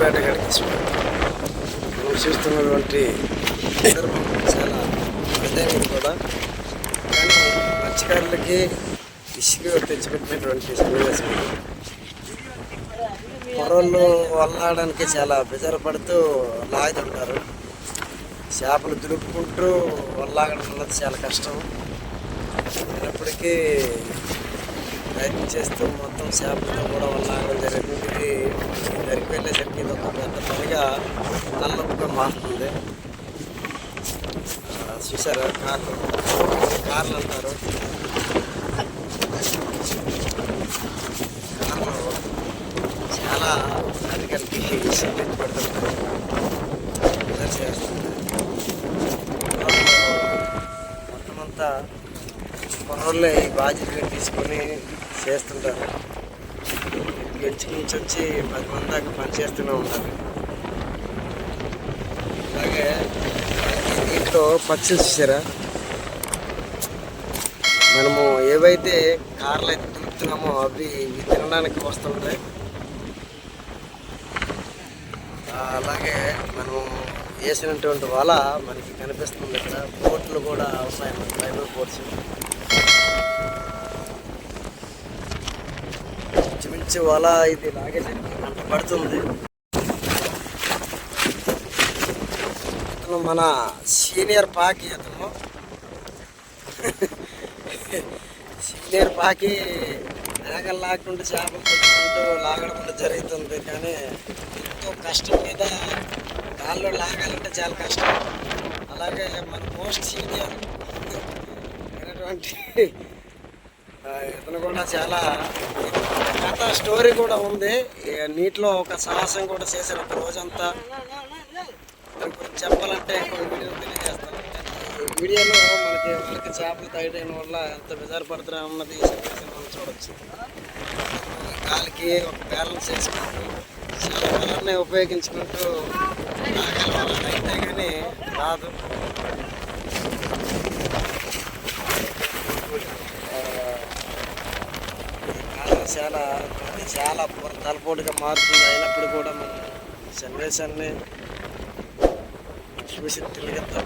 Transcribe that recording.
పేట చూస్తున్నటువంటి సందర్భం చాలా అరుదైనది కూడా. కానీ మత్స్యకారులకి ఇసుక తెచ్చిపెట్టినటువంటి సన్నివేశం ఇది. పొరళ్ళు వల్లాడడానికి చాలా బెజరపడుతూ లాగుతుంటారు చేపలు దులుపుకుంటూ వల్లాగడం అన్నది చాలా కష్టం. అయినప్పటికీ ప్రయత్నం చేస్తూ మొత్తం చేపలతో కూడా వల్లాగడం జరిగింది. ఎంత త్వరగా తలనొప్పిగా మారుతుంది. చూసారా కార్లు కార్లు అంటారు. కార్లు చాలా అధికారికి సిమెంట్ పెడుతుంటారు. ఇలా చేస్తుంది మొత్తం అంతా పనులే ఈ బాధ్యతగా తీసుకొని చేస్తుంటారు. గెలిచి నుంచి వచ్చి పది మంది దాకా పని చేస్తూనే ఉంటారు అలాగే దీంట్లో పక్షులు చూసారా? మనము ఏవైతే కార్లు అయితే తిరుగుతున్నామో అవి తినడానికి వస్తుంటాయి. అలాగే మనం వేసినటువంటి వల మనకి కనిపిస్తుంది ఇక్కడ. బోట్లు కూడా అవసరం ఫైబర్ బోట్స్ ఇంచుమించు వల ఇది లాగే గంట పడుతుంది. అతను మన సీనియర్ పాకి అతను. సీనియర్ పాకి మేకలు లాక్కుంటూ చేపలు పట్టుకుంటూ లాగడం కూడా జరుగుతుంది కానీ ఎంతో కష్టం మీద కాళ్ళు లాగాలంటే చాలా కష్టం. అలాగే మన మోస్ట్ సీనియర్ అయినటువంటి ఇతను కూడా చాలా కథ స్టోరీ కూడా ఉంది. నీటిలో ఒక సాహసం కూడా చేశారు ఒక రోజంతా. దాని గురించి చెప్పాలంటే కొన్ని తెలియజేస్తాను. వీడియోలో మనకి వాళ్ళకి చేపలు తగ్గడం వల్ల ఎంత బెజారు పడుతున్నా ఉన్నది మనం చూడొచ్చు. కాలికి ఒక బ్యాలెన్స్ చేసుకుంటూ చాలా బలాన్ని ఉపయోగించుకుంటూ లాగాలి వాళ్ళని అయితే కానీ రాదు. చాలా అది చాలా తలపోటుగా మారుతుంది. అయినప్పుడు కూడా మనం సన్నివేశాన్ని చూసి తెలియదు